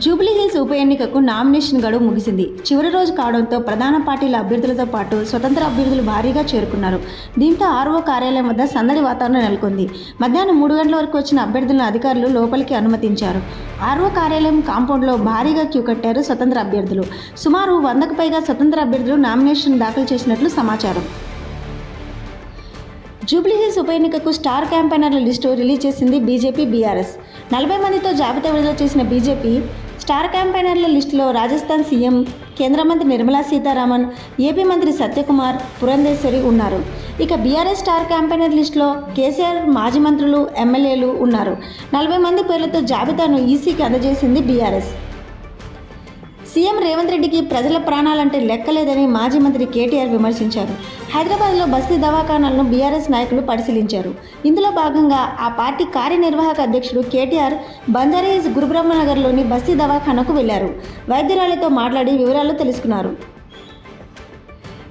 Jubilee hills ఉప ఎన్నికకు nomination గడువు ముగిసింది. చివరి రోజు కావడంతో ప్రధాన పార్టీల అభ్యర్థులతో పాటు స్వతంత్ర అభ్యర్థులు భారీగా చేరుకున్నారు. దీంతో ఆర్ఓ కార్యాలయం వద్ద సందడి వాతావరణం నెలకొంది. మధ్యాహ్నం మూడు గంటల వరకు వచ్చిన అభ్యర్థులను అధికారులు లోపలికి అనుమతించారు. ఆర్ఓ కార్యాలయం కాంపౌండ్లో భారీగా క్యూ కట్టారు స్వతంత్ర అభ్యర్థులు. సుమారు వందకు పైగా స్వతంత్ర అభ్యర్థులు నామినేషన్ దాఖలు చేసినట్లు సమాచారం. జూబ్లీహిల్స్ ఉప ఎన్నికకు స్టార్ క్యాంపెయినర్ల లిస్టు రిలీజ్ చేసింది బీజేపీ బీఆర్ఎస్. నలభై మందితో జాబితా విడుదల చేసిన బీజేపీ స్టార్ క్యాంపెయినర్ల లిస్టులో రాజస్థాన్ సీఎం కేంద్ర మంత్రి నిర్మలా సీతారామన్ ఏపీ మంత్రి సత్యకుమార్ పురంధేశ్వరి ఉన్నారు. ఇక బీఆర్ఎస్ స్టార్ క్యాంపెయినర్ లిస్టులో కేసీఆర్ మాజీ మంత్రులు ఎమ్మెల్యేలు ఉన్నారు. నలభై మంది పేర్లతో జాబితాను ఈసీకి అందజేసింది బీఆర్ఎస్. సీఎం రేవంత్ రెడ్డికి ప్రజల ప్రాణాలంటే లెక్కలేదని మాజీ మంత్రి కేటీఆర్ విమర్శించారు. హైదరాబాద్లో బస్తీ దవాఖానాలను బీఆర్ఎస్ నాయకులు పరిశీలించారు. ఇందులో భాగంగా ఆ పార్టీ కార్యనిర్వాహక అధ్యక్షుడు కేటీఆర్ బంజారాహిల్స్ గురుబ్రహ్మనగర్లోని బస్తీ దవాఖానకు వెళ్ళారు. వైద్యురాలతో మాట్లాడి వివరాలు తెలుసుకున్నారు.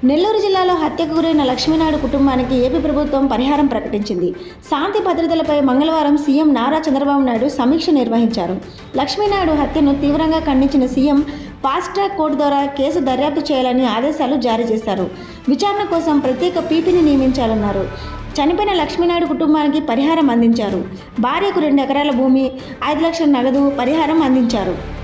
నెల్లూరు జిల్లాలో హత్యకు గురైన లక్ష్మీనాయుడు కుటుంబానికి ఏపీ ప్రభుత్వం పరిహారం ప్రకటించింది. శాంతి భద్రతలపై మంగళవారం సీఎం నారా చంద్రబాబు నాయుడు సమీక్ష నిర్వహించారు. లక్ష్మీనాయుడు హత్యను తీవ్రంగా ఖండించిన సీఎం ఫాస్ట్ ట్రాక్ కోర్టు ద్వారా కేసు దర్యాప్తు చేయాలని ఆదేశాలు జారీ చేశారు. విచారణ కోసం ప్రత్యేక పీపీని నియమించాలన్నారు. చనిపోయిన లక్ష్మీనాయుడు కుటుంబానికి పరిహారం అందించారు. భార్యకు రెండు ఎకరాల భూమి ఐదు లక్షల నగదు పరిహారం అందించారు.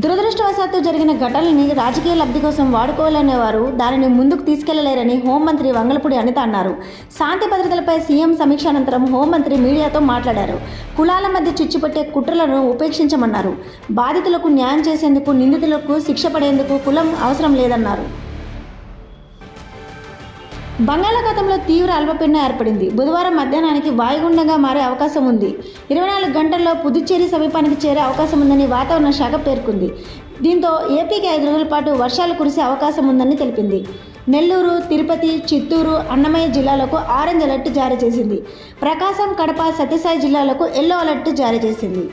దురదృష్టవశాత్తు జరిగిన ఘటనల్ని రాజకీయ లబ్ధి కోసం వాడుకోవాలనే వారు దానిని ముందుకు తీసుకెళ్ళలేరని హోంమంత్రి వంగలపూడి అనిత అన్నారు. శాంతి భద్రతలపై సీఎం సమీక్ష అనంతరం హోంమంత్రి మీడియాతో మాట్లాడారు. కులాల మధ్య చిచ్చుపట్టే కుట్రలను ఉపేక్షించమన్నారు. బాధితులకు న్యాయం చేసేందుకు నిందితులకు శిక్ష పడేందుకు కులం అవసరం లేదన్నారు. బంగాళాఖాతంలో తీవ్ర అల్పపీడనం ఏర్పడింది. బుధవారం మధ్యాహ్నానికి వాయుగుండంగా మారే అవకాశం ఉంది. ఇరవై నాలుగు గంటల్లో పుదుచ్చేరి సమీపానికి చేరే అవకాశం ఉందని వాతావరణ శాఖ పేర్కొంది. దీంతో ఏపీకి ఐదు రోజుల పాటు వర్షాలు కురిసే అవకాశం ఉందని తెలిపింది. నెల్లూరు తిరుపతి చిత్తూరు అన్నమయ్య జిల్లాలకు ఆరెంజ్ అలర్ట్ జారీ చేసింది. ప్రకాశం కడప సత్యసాయి జిల్లాలకు ఎల్లో అలర్ట్ జారీ చేసింది.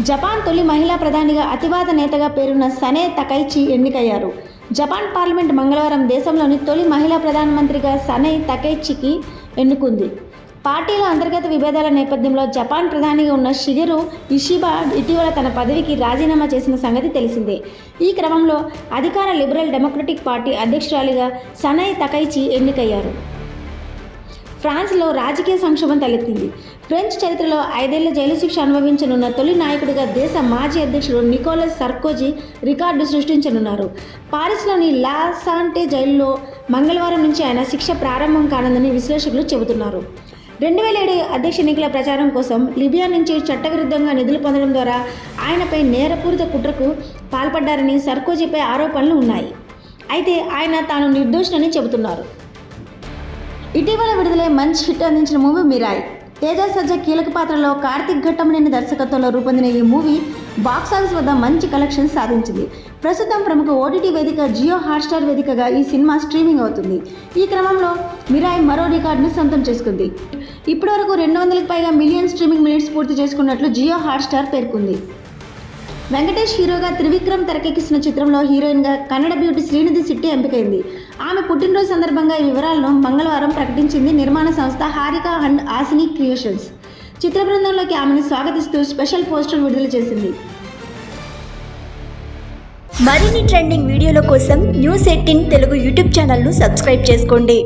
జపాన్ తొలి మహిళా ప్రధానిగా అతివాద నేతగా పేరున్న సనే తకైచి ఎన్నికయ్యారు. జపాన్ పార్లమెంట్ మంగళవారం దేశంలోని తొలి మహిళా ప్రధానమంత్రిగా సనై తకేచికి ఎన్నుకుంది. పార్టీలో అంతర్గత విభేదాల నేపథ్యంలో జపాన్ ప్రధానిగా ఉన్న షిగరు ఇషిబా ఇటీవల తన పదవికి రాజీనామా చేసిన సంగతి తెలిసిందే. ఈ క్రమంలో అధికార లిబరల్ డెమోక్రటిక్ పార్టీ అధ్యక్షురాలిగా సనై తకైచి ఎన్నికయ్యారు. ఫ్రాన్స్లో రాజకీయ సంక్షోభం తలెత్తింది. ఫ్రెంచ్ చరిత్రలో ఐదేళ్ళ జైలు శిక్ష అనుభవించనున్న తొలి నాయకుడిగా దేశ మాజీ అధ్యక్షుడు నికోలస్ సర్కోజీ రికార్డు సృష్టించనున్నారు. పారిస్లోని లా సాంటే జైలులో మంగళవారం నుంచి ఆయన శిక్ష ప్రారంభం కానుందని విశ్లేషకులు చెబుతున్నారు. రెండు వేల ఏడు అధ్యక్ష ఎన్నికల ప్రచారం కోసం లిబియా నుంచి చట్టవిరుద్ధంగా నిధులు పొందడం ద్వారా ఆయనపై నేరపూరిత కుట్రకు పాల్పడ్డారని సర్కోజీపై ఆరోపణలు ఉన్నాయి. అయితే ఆయన తాను నిర్దోషులని చెబుతున్నారు. ఇటీవల విడుదలై మంచి హిట్ అందించిన మూవీ మిరాయ్. తేజ సజ్జ కీలక పాత్రలో కార్తిక్ ఘట్టమనేని దర్శకత్వంలో రూపొందిన ఈ మూవీ బాక్సాఫీస్ వద్ద మంచి కలెక్షన్ సాధించింది. ప్రస్తుతం ప్రముఖ ఓటీటీ వేదిక జియో హాట్స్టార్ వేదికగా ఈ సినిమా స్ట్రీమింగ్ అవుతుంది. ఈ క్రమంలో మిరాయ్ మరో రికార్డును సొంతం చేసుకుంది. ఇప్పటివరకు రెండు వందలకు పైగా మిలియన్ స్ట్రీమింగ్ మినిట్స్ పూర్తి చేసుకున్నట్లు జియో హాట్స్టార్ పేర్కొంది. వెంకటేష్ హీరోగా త్రివిక్రమ్ తెరకెక్కిస్తున్న చిత్రంలో హీరోయిన్గా కన్నడ బ్యూటీ శ్రీనిధి సిట్టి ఎంపికైంది. ఆమె పుట్టినరోజు సందర్భంగా ఈ వివరాలను మంగళవారం ప్రకటించింది నిర్మాణ సంస్థ హారిక అండ్ ఆసిని క్రియేషన్స్. చిత్ర బృందంలోకి ఆమెను స్వాగతిస్తూ స్పెషల్ పోస్టర్ విడుదల చేసింది. మరిన్ని ట్రెండింగ్ వీడియోల కోసం న్యూస్ ఎయిటీన్ తెలుగు యూట్యూబ్ ఛానల్ను సబ్స్క్రైబ్ చేసుకోండి.